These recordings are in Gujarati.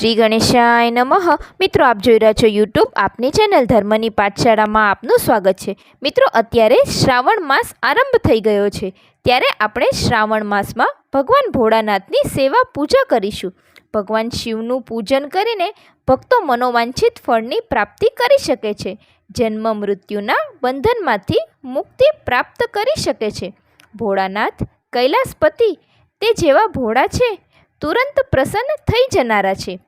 શ્રી ગણેશાય નમઃ. મિત્રો, આપ જોઈ રહ્યા છો યુટ્યુબ આપની ચેનલ ધર્મની પાઠશાળામાં આપનું સ્વાગત છે. મિત્રો, અત્યારે શ્રાવણ માસ આરંભ થઈ ગયો છે. ત્યારે આપણે શ્રાવણ માસમાં ભગવાન ભોળાનાથની સેવા પૂજા કરીશું. ભગવાન શિવનું પૂજન કરીને ભક્તો મનોવાંછિત ફળની પ્રાપ્તિ કરી શકે છે. જન્મ મૃત્યુના બંધનમાંથી મુક્તિ પ્રાપ્ત કરી શકે છે. ભોળાનાથ, કૈલાસપતિ તે જેવા ભોળા છે, તુરંત પ્રસન્ન થઈ જનારા છે.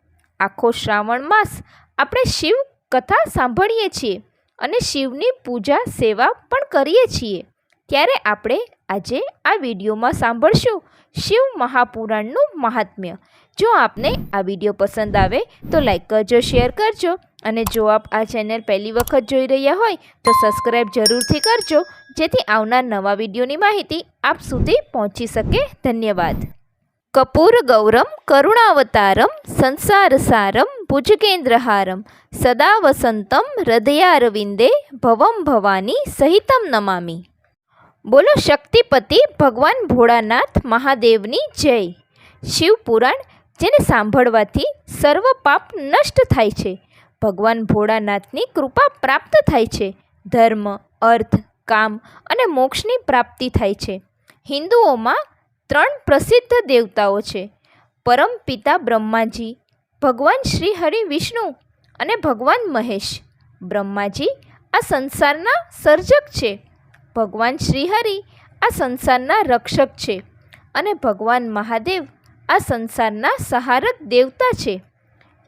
આખો શ્રાવણ માસ આપણે શિવ કથા સાંભળીએ છીએ અને શિવની પૂજા, સેવા પણ કરીએ છીએ. ત્યારે આપણે આજે આ વિડીયોમાં સાંભળશું શિવ મહાપુરાણનું મહાત્મ્ય. જો આપને આ વીડિયો પસંદ આવે તો લાઈક કરજો, શેર કરજો અને જો આપ આ ચેનલ પહેલી વખત જોઈ રહ્યા હોય તો સબસ્ક્રાઈબ જરૂરથી કરજો જેથી આવનાર નવા વિડીયોની માહિતી આપ સુધી પહોંચી શકે. ધન્યવાદ. કપૂર ગૌરમ કરુણાવતારમ સંસારસારમ ભુજગેન્દ્રહારમ સદા વસંતમ હૃદયારવિંદે ભવમ ભવાની સહિતમ નમામી બોલો શક્તિપતિ ભગવાન ભોળાનાથ મહાદેવની જય શિવપુરાણ જેને સાંભળવાથી સર્વ પાપ નષ્ટ થાય છે। ભગવાન ભોળાનાથની કૃપા પ્રાપ્ત થાય છે। ધર્મ, અર્થ, કામ અને મોક્ષની પ્રાપ્તિ થાય છે। હિન્દુઓમાં ત્રણ પ્રસિદ્ધ દેવતાઓ છે. પરમ પિતા બ્રહ્માજી, ભગવાન શ્રી હરિ વિષ્ણુ અને ભગવાન મહેશ. બ્રહ્માજી આ સંસારના સર્જક છે. ભગવાન શ્રીહરિ આ સંસારના રક્ષક છે. અને ભગવાન મહાદેવ આ સંસારના સહારક દેવતા છે.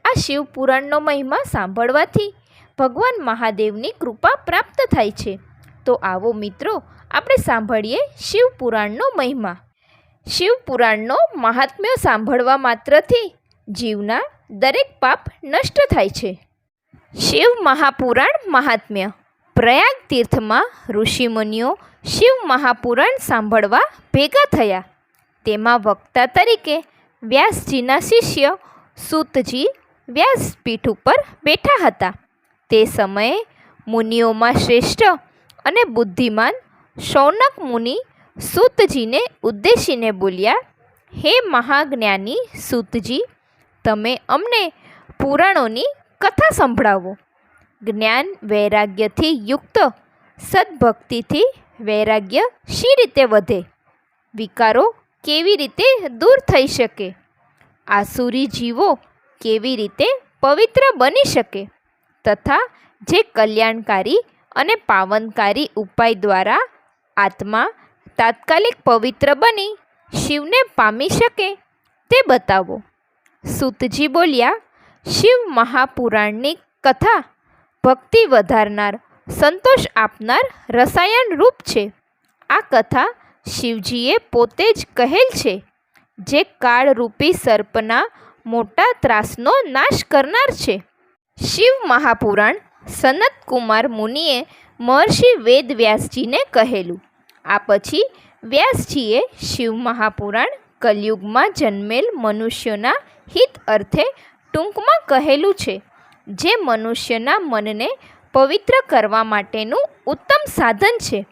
આ શિવપુરાણનો મહિમા સાંભળવાથી ભગવાન મહાદેવની કૃપા પ્રાપ્ત થાય છે. તો આવો મિત્રો, આપણે સાંભળીએ શિવપુરાણનો મહિમા. શિવપુરાણનો મહાત્મ્ય સાંભળવા માત્રથી જીવના દરેક પાપ નષ્ટ થાય છે. શિવ મહાપુરાણ મહાત્મ્ય. પ્રયાગ તીર્થમાં ઋષિમુનિઓ શિવ મહાપુરાણ સાંભળવા ભેગા થયા. તેમાં વક્તા તરીકે વ્યાસજીના શિષ્ય સૂતજી વ્યાસપીઠ ઉપર બેઠા હતા. તે સમયે મુનિઓમાં શ્રેષ્ઠ અને બુદ્ધિમાન શૌનક મુનિ સૂતજીને ઉદ્દેશીને બોલ્યા, હે મહાજ્ઞાની સૂતજી, તમે અમને પુરાણોની કથા સંભળાવો. જ્ઞાન વૈરાગ્યથી યુક્ત સદભક્તિથી વૈરાગ્ય શી રીતે વધે? વિકારો કેવી રીતે દૂર થઈ શકે? આસુરી જીવો કેવી રીતે પવિત્ર બની શકે? તથા જે કલ્યાણકારી અને પાવનકારી ઉપાય દ્વારા આત્મા તાત્કાલિક પવિત્ર બની શિવને પામી શકે તે બતાવો. સૂતજી બોલ્યા, શિવ મહાપુરાણની કથા ભક્તિ વધારનાર, સંતોષ આપનાર રસાયણ રૂપ છે. આ કથા શિવજીએ પોતે જ કહેલ છે, જે કાળરૂપી સર્પના મોટા ત્રાસનો નાશ કરનાર છે. શિવ મહાપુરાણ સનત કુમાર મુનિએ મહર્ષિ વેદવ્યાસજીને કહેલું આ પછી વ્યાસજીએ શિવ મહાપુરાણ કલયુગમાં જન્મેલ મનુષ્યોના હિત અર્થે ટૂંકમાં કહેલું છે, જે મનુષ્યના મનને પવિત્ર કરવા માટેનું ઉત્તમ સાધન છે.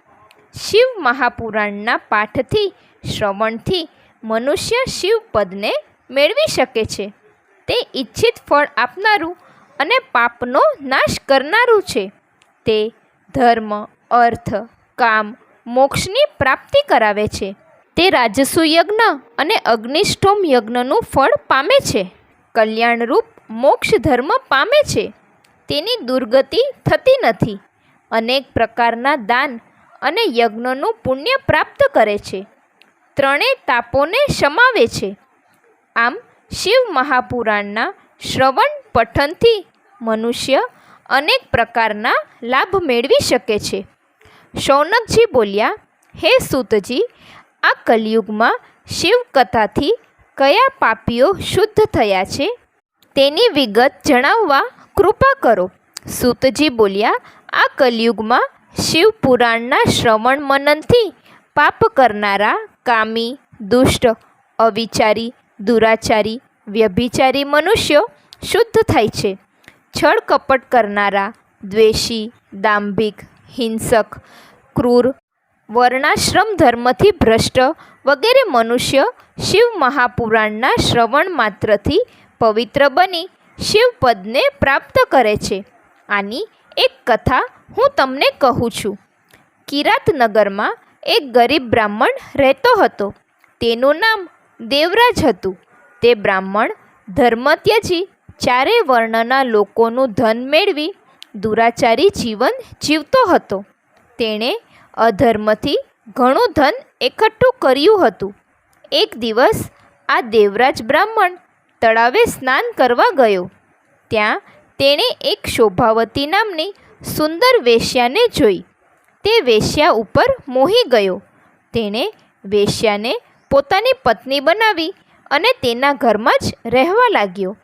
શિવ મહાપુરાણના પાઠથી, શ્રવણથી મનુષ્ય શિવપદને મેળવી શકે છે. તે ઈચ્છિત ફળ આપનારું અને પાપનો નાશ કરનારું છે. તે ધર્મ, અર્થ, કામ મોક્ષની પ્રાપ્તિ કરાવે છે. તે રાજસુ યજ્ઞ અને અગ્નિષ્ઠોમ યજ્ઞનું ફળ પામે છે. કલ્યાણરૂપ મોક્ષ ધર્મ પામે છે. તેની દુર્ગતિ થતી નથી. અનેક પ્રકારના દાન અને યજ્ઞનું પુણ્ય પ્રાપ્ત કરે છે. ત્રણેય તાપોને સમાવે છે. આમ શિવ મહાપુરાણના શ્રવણ પઠનથી મનુષ્ય અનેક પ્રકારના લાભ મેળવી શકે છે. શૌનકજી બોલ્યા, હે સૂતજી, આ કલયુગમાં શિવકથાથી કયા પાપીઓ શુદ્ધ થયા છે? તેની વિગત જણાવવા કૃપા કરો. સૂતજી બોલ્યા, આ કલયુગમાં શિવપુરાણના શ્રવણ મનનથી પાપ કરનારા કામી, દુષ્ટ, અવિચારી, દુરાચારી, વ્યભિચારી મનુષ્યો શુદ્ધ થાય છે. છળ કપટ કરનારા, દ્વેષી, દાંભિક હિંસક, ક્રૂર, વર્ણાશ્રમ ધર્મથી ભ્રષ્ટ વગેરે મનુષ્ય શિવ મહાપુરાણના શ્રવણ માત્રથી પવિત્ર બની શિવપદને પ્રાપ્ત કરે છે. આની એક કથા હું તમને કહું છું. કિરાતનગરમાં એક ગરીબ બ્રાહ્મણ રહેતો હતો. તેનું નામ દેવરાજ હતું. તે બ્રાહ્મણ ધર્મ ત્યજી ચારે વર્ણના લોકોનું ધન મેળવી દુરાચારી જીવન જીવતો હતો. તેણે અધર્મથી ઘણું ધન એકઠું કર્યું હતું. એક દિવસ આ દેવરાજ બ્રાહ્મણ તળાવે સ્નાન કરવા ગયો. ત્યાં તેણે એક શોભાવતી નામની સુંદર વેશ્યાને જોઈ. તે વેશ્યા ઉપર મોહી ગયો. તેણે વેશ્યાને પોતાની પત્ની બનાવી અને તેના ઘરમાં જ રહેવા લાગ્યો.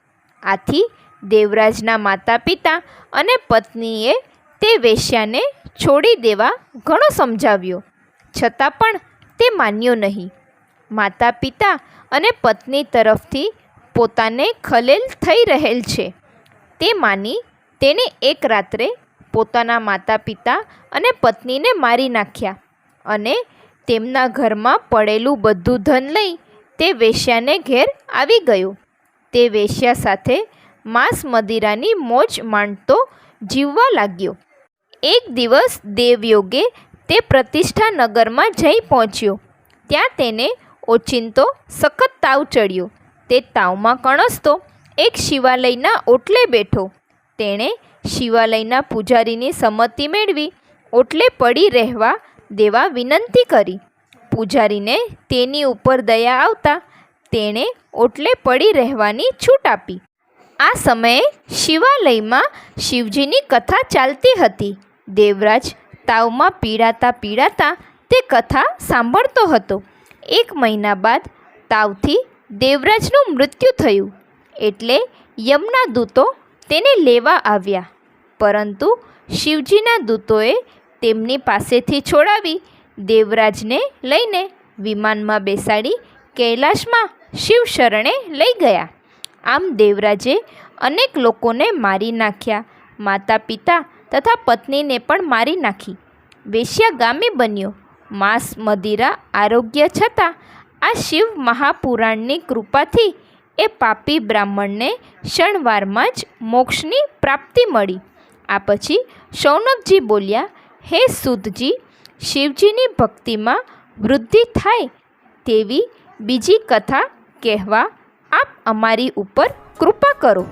આથી દેવરાજના માતા પિતા અને પત્નીએ તે વેશ્યાને છોડી દેવા ઘણો સમજાવ્યો. છતાં પણ તે માન્યો નહીં. માતા પિતા અને પત્ની તરફથી પોતાને ખલેલ થઈ રહેલ છે. તે માની તેણે એક રાત્રે પોતાના માતા પિતા અને પત્નીને મારી નાખ્યા અને તેમના ઘરમાં પડેલું બધું ધન લઈ તે વેશ્યાને ઘેર આવી ગયો. તે વેશ્યા સાથે માંસ મદિરાની મોજ માણતો જીવવા લાગ્યો. એક દિવસ દેવયોગે તે પ્રતિષ્ઠા નગરમાં જઈ પહોંચ્યો. ત્યાં તેને ઓચિંતો સખત તાવ ચડ્યો. તે તાવમાં કણસતો એક શિવાલયના ઓટલે બેઠો. તેણે શિવાલયના પૂજારીની સંમતિ મેળવી. ઓટલે પડી રહેવા દેવા વિનંતી કરી. પૂજારીને તેની ઉપર દયા આવતા તેણે ઓટલે પડી રહેવાની છૂટ આપી. આ સમયે શિવાલયમાં શિવજીની કથા ચાલતી હતી. દેવરાજ તાવમાં પીડાતા પીડાતા તે કથા સાંભળતો હતો. એક મહિના બાદ તાવથી દેવરાજનું મૃત્યુ થયું. એટલે યમના દૂતો તેને લેવા આવ્યા. પરંતુ શિવજીના દૂતોએ તેમની પાસેથી છોડાવી દેવરાજને લઈને વિમાનમાં બેસાડી કૈલાશમાં શિવ શરણે લઈ ગયા. આમ દેવરાજે અનેક લોકોને મારી નાખ્યા. માતા પિતા તથા પત્નીને પણ મારી નાખી. વેશ્યાગામી બન્યો. માંસ, મદિરા, આરોગ્ય છતાં આ શિવ મહાપુરાણની કૃપાથી એ પાપી બ્રાહ્મણને ક્ષણવારમાં જ મોક્ષની પ્રાપ્તિ મળી. આ પછી શૌનકજી બોલ્યા, હે સુદજી શિવજીની ભક્તિમાં વૃદ્ધિ થાય તેવી બીજી કથા કહેવા આપ અમારી ઉપર કૃપા કરો.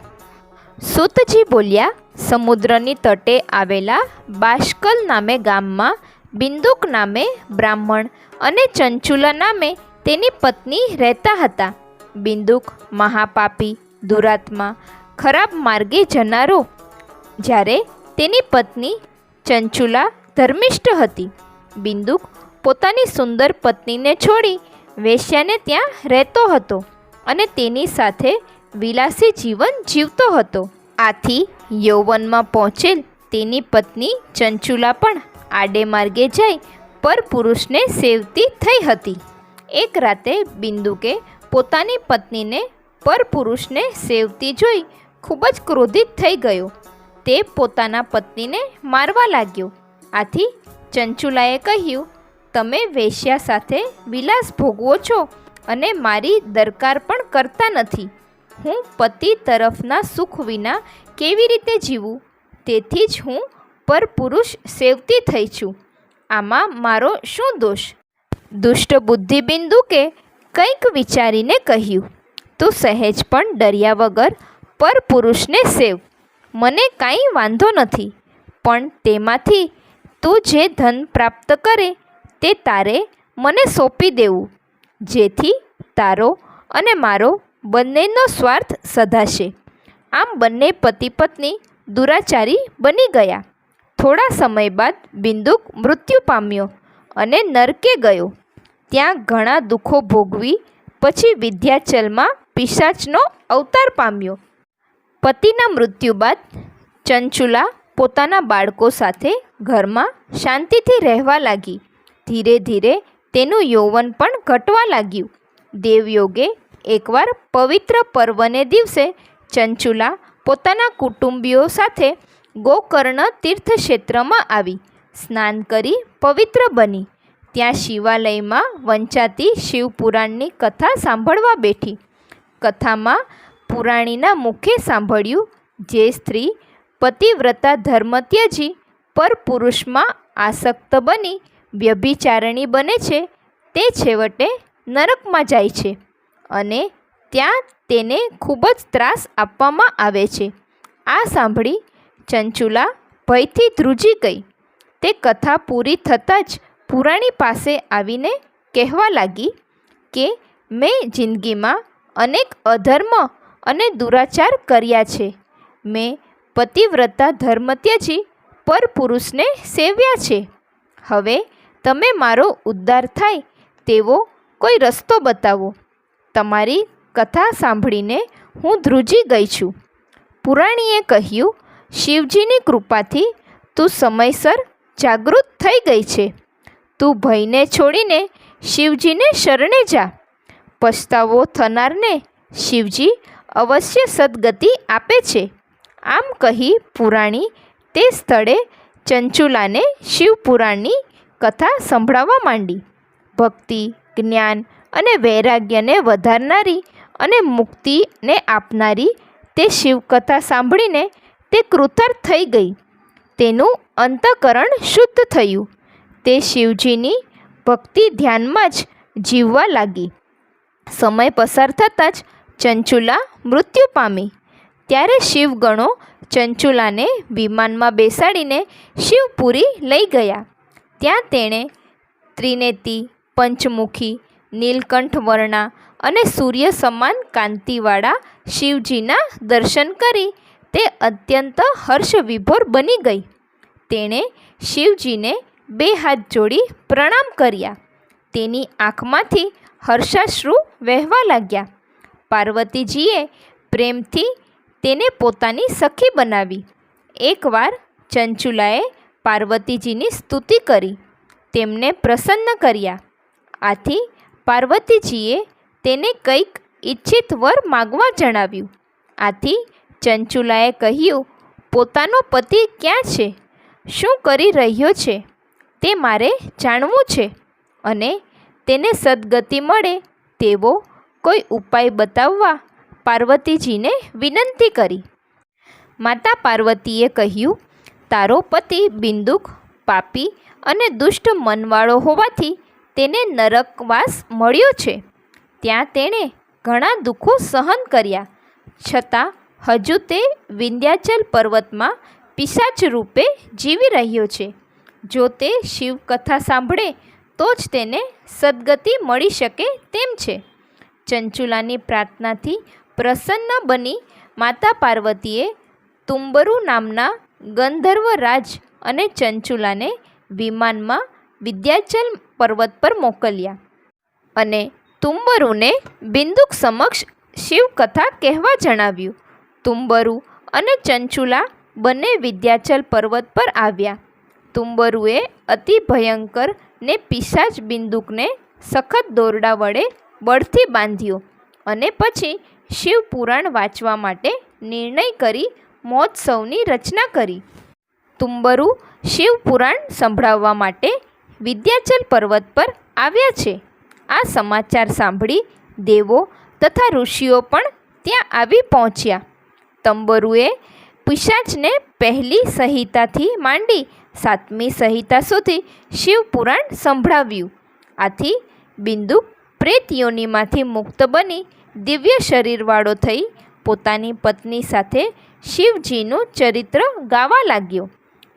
સુતજી બોલ્યા, સમુદ્રની તટે આવેલા બાષ્કલ નામે ગામમાં બિંદુક નામે બ્રાહ્મણ અને ચંચુલા નામે તેની પત્ની રહેતા હતા. બિંદુક મહાપાપી, દુરાત્મા, ખરાબ માર્ગે જનારો. જ્યારે તેની પત્ની ચંચુલા ધર્મિષ્ઠ હતી, બિંદુક પોતાની સુંદર પત્નીને છોડી વેશ્યાને ત્યાં રહેતો હતો. અને તેની સાથે વિલાસી જીવન જીવતો હતો. આથી યૌવનમાં પહોંચેલ તેની પત્ની ચંચુલા પણ આડે માર્ગે જઈ પરપુરુષને સેવતી થઈ હતી. એક રાતે બિંદુકે પોતાની પત્નીને પરપુરુષને સેવતી જોઈ ખૂબ જ ક્રોધિત થઈ ગયો. તે પોતાના પત્નીને મારવા લાગ્યો. આથી ચંચુલાએ કહ્યું, તમે વેશ્યા સાથે વિલાસ ભોગવો છો. અને મારી દરકાર પણ કરતા નથી. હું પતિ તરફના સુખ વિના કેવી રીતે જીવું? તેથી જ હું પરપુરુષ સેવતી થઈ છું. આમાં મારો શું દોષ? દુષ્ટ બુદ્ધિબિંદુ કે કંઈક વિચારીને કહ્યું, તું સહેજ પણ ડર્યા વગર પરપુરુષને સેવ. મને કાંઈ વાંધો નથી, પણ તેમાંથી તું જે ધન પ્રાપ્ત કરે તે તારે મને સોંપી દેવું. જેથી તારો અને મારો બંનેનો સ્વાર્થ સધાશે. આમ બંને પતિ પત્ની દુરાચારી બની ગયા. થોડા સમય બાદ બિંદુક મૃત્યુ પામ્યો અને નરકે ગયો. ત્યાં ઘણા દુઃખો ભોગવી પછી વિદ્યાચલમાં પિશાચનો અવતાર પામ્યો. પતિના મૃત્યુ બાદ ચંચુલા પોતાના બાળકો સાથે ઘરમાં શાંતિથી રહેવા લાગી. ધીરે ધીરે તેનું યૌવન પણ ઘટવા લાગ્યું. દેવયોગે એકવાર પવિત્ર પર્વને દિવસે ચંચુલા પોતાના કુટુંબીઓ સાથે ગોકર્ણ તીર્થક્ષેત્રમાં આવી, સ્નાન કરી પવિત્ર બની. ત્યાં શિવાલયમાં વંચાતી શિવપુરાણની કથા સાંભળવા બેઠી. કથામાં પુરાણીના મુખે સાંભળ્યું, જે સ્ત્રી પતિવ્રતા ધર્મ ત્યજી પર પુરુષમાં આસક્ત બની વ્યભિચારણી બને છે, તે છેવટે નરકમાં જાય છે અને ત્યાં તેને ખૂબ જ ત્રાસ આપવામાં આવે છે. આ સાંભળી ચંચુલા ભયથી ધ્રુજી ગઈ. તે કથા પૂરી થતાં જ પુરાણી પાસે આવીને કહેવા લાગી કે, મેં જિંદગીમાં અનેક અધર્મ અને દુરાચાર કર્યા છે. મેં પતિવ્રતા ધર્મ ત્યજી પર પુરુષને સેવ્યા છે. હવે તમે મારો ઉદ્ધાર થાય તેવો કોઈ રસ્તો બતાવો. તમારી કથા સાંભળીને હું ધ્રુજી ગઈ છું. પુરાણીએ કહ્યું, શિવજીની કૃપાથી તું સમયસર જાગૃત થઈ ગઈ છે. તું ભયને છોડીને શિવજીને શરણે જા. પછતાવો થનારને શિવજી અવશ્ય સદગતિ આપે છે. આમ કહી પુરાણી તે સ્થળે ચંચુલાને શિવપુરાણની કથા સંભળાવવા માંડી. ભક્તિ, જ્ઞાન અને વૈરાગ્યને વધારનારી અને મુક્તિને આપનારી તે શિવકથા સાંભળીને તે કૃતાર્થ થઈ ગઈ. તેનું અંતકરણ શુદ્ધ થયું. તે શિવજીની ભક્તિ ધ્યાનમાં જ જીવવા લાગી. સમય પસાર થતાં જ ચંચુલા મૃત્યુ પામી. ત્યારે શિવગણો ચંચુલાને વિમાનમાં બેસાડીને શિવપુરી લઈ ગયા. ત્યાં તેણે ત્રિનેતી, પંચમુખી, નીલકંઠ વર્ણા અને સૂર્ય સમાન કાંતિવાળા શિવજીના દર્શન કરી તે અત્યંત હર્ષવિભોર બની ગઈ. તેણે શિવજીને બે હાથ જોડી પ્રણામ કર્યા. તેની આંખમાંથી હર્ષાશ્રુ વહેવા લાગ્યા. પાર્વતીજીએ પ્રેમથી તેને પોતાની સખી બનાવી. એકવાર ચંચુલાએ પાર્વતીજીની સ્તુતિ કરી. તેમને પ્રસન્ન કર્યા. આથી પાર્વતીજીએ તેને કંઈક ઈચ્છિત વર માગવા જણાવ્યું. આથી ચંચુલાએ કહ્યું, પોતાનો પતિ ક્યાં છે? શું કરી રહ્યો છે? તે મારે જાણવું છે. અને તેને સદગતિ મળે તેવો કોઈ ઉપાય બતાવવા પાર્વતીજીને વિનંતી કરી. માતા પાર્વતીએ કહ્યું તારો પતિ બિંદુક, પાપી અને દુષ્ટ મનવાળો હોવાથી તેને નરકવાસ મળ્યો છે. ત્યાં તેણે ઘણા દુઃખો સહન કર્યા. છતાં હજુ તે વિંધ્યાચલ પર્વતમાં પિશાચ રૂપે જીવી રહ્યો છે. જો તે શિવકથા સાંભળે, તો જ તેને સદગતિ મળી શકે તેમ છે. ચંચુલાની પ્રાર્થનાથી પ્રસન્ન બની માતા પાર્વતીએ તુંબરુ નામના ગંધર્વ રાજ અને ચંચુલાને વિમાનમાં વિદ્યાચલ પર્વત પર મોકલ્યા અને તુંબરુને બિંદુક સમક્ષ શિવકથા કહેવા જણાવ્યું. તુંબરુ અને ચંચુલા બંને વિદ્યાચલ પર્વત પર આવ્યા. તુંબરુએ અતિ ભયંકર ને પિશાચ બિંદુકને સખત દોરડા વડે બળથી બાંધ્યો અને પછી શિવપુરાણ વાંચવા માટે નિર્ણય કરી મહોત્સવની રચના કરી. તુંબરુ શિવપુરાણ સંભળાવવા માટે વિદ્યાચલ પર્વત પર આવ્યા છે. આ સમાચાર સાંભળી દેવો તથા ઋષિઓ પણ ત્યાં આવી પહોંચ્યા. તંબરુએ પિશાચને પહેલી સંહિતાથી માંડી સાતમી સંહિતા સુધી શિવપુરાણ સંભળાવ્યું. આથી બિંદુ પ્રેત મુક્ત બની દિવ્ય શરીરવાળો થઈ પોતાની પત્ની સાથે શિવજીનું ચરિત્ર ગાવા લાગ્યો.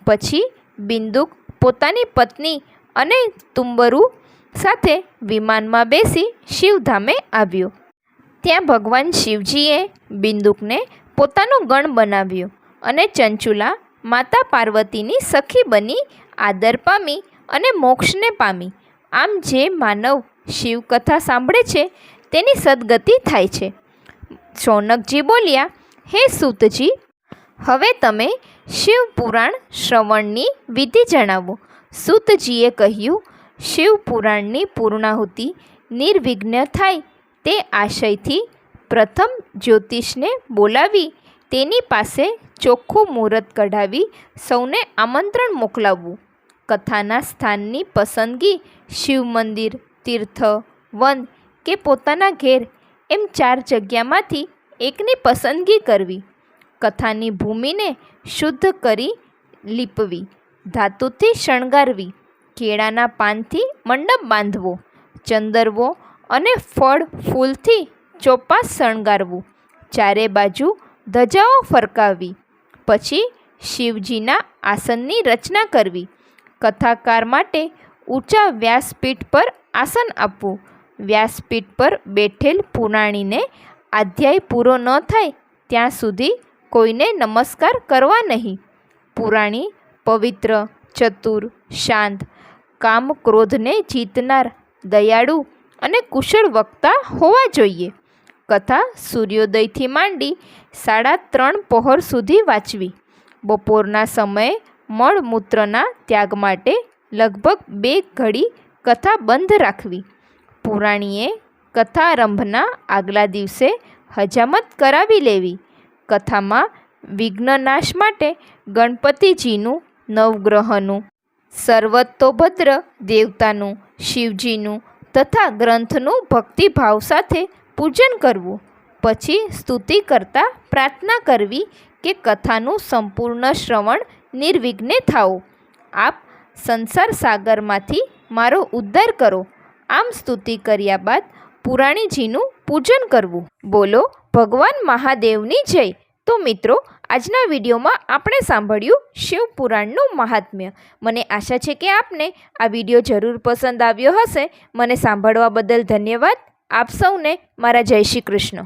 પછી બિંદુક પોતાની પત્ની અને તુંબરુ સાથે વિમાનમાં બેસી શિવધામે આવ્યો. ત્યાં ભગવાન શિવજીએ બિંદુકને પોતાનો ગણ બનાવ્યો અને ચંચુલા માતા પાર્વતીની સખી બની, આદર પામી અને મોક્ષને પામી. આમ જે માનવ શિવકથા સાંભળે છે, તેની સદગતિ થાય છે. શૌનકજી બોલ્યા, હે સૂતજી, હવે તમે શિવપુરાણ શ્રવણની વિધિ જણાવો. સૂતજીએ કહ્યું, શિવપુરાણની પૂર્ણાહુતિ નિર્વિઘ્ન થાય તે આશયથી પ્રથમ જ્યોતિષને બોલાવી, તેની પાસે ચોખ્ખું મુહૂર્ત કઢાવી સૌને આમંત્રણ મોકલાવવું. કથાના સ્થાનની પસંદગી શિવ મંદિર, તીર્થ, વન કે પોતાના ઘેર એમ ચાર જગ્યામાંથી એકની પસંદગી કરવી. કથાની ભૂમિને શુદ્ધ કરી લીપવી, ધાતુથી શણગારવી, કેળાના પાનથી મંડપ બાંધવો, ચંદરવો અને ફળ ફૂલથી ચોપાસ શણગારવું, ચારે બાજુ ધજાઓ ફરકાવવી, પછી શિવજીના આસનની રચના કરવી, કથાકાર માટે ઊંચા વ્યાસપીઠ પર આસન આપવું વ્યાસપીઠ પર બેઠેલ પુરાણીને અધ્યાય પૂરો ન થાય ત્યાં સુધી કોઈને નમસ્કાર કરવા નહીં. પુરાણી પવિત્ર, ચતુર, શાંત, કામ ક્રોધને જીતનાર, દયાળુ અને કુશળ વક્તા હોવા જોઈએ. કથા સૂર્યોદયથી માંડી સાડા ત્રણ પહોર સુધી વાંચવી. બપોરના સમયે મળમૂત્રના ત્યાગ માટે લગભગ બે ઘડી કથા બંધ રાખવી. પુરાણીએ કથારંભના આગલા દિવસે હજામત કરાવી લેવી. કથામાં વિઘ્નનાશ માટે ગણપતિજીનું નવગ્રહનું, સર્વતોભદ્ર દેવતાનું, શિવજીનું તથા ગ્રંથનું ભક્તિભાવ સાથે પૂજન કરવું. પછી સ્તુતિ કરતાં પ્રાર્થના કરવી કે કથાનું સંપૂર્ણ શ્રવણ નિર્વિઘ્ને થાઓ. આપ સંસાર સાગરમાંથી મારો ઉદ્ધાર કરો. આમ સ્તુતિ કર્યા બાદ પુરાણીજીનું પૂજન કરવું. બોલો, ભગવાન મહાદેવની જય. તો મિત્રો, આજના વિડીયોમાં આપણે સાંભળ્યું શિવ પુરાણનું મહાત્મ્ય. મને આશા છે કે આપને આ વીડિયો જરૂર પસંદ આવ્યો હશે. મને સાંભળવા બદલ ધન્યવાદ. આપ સૌને મારા જય શ્રી કૃષ્ણ.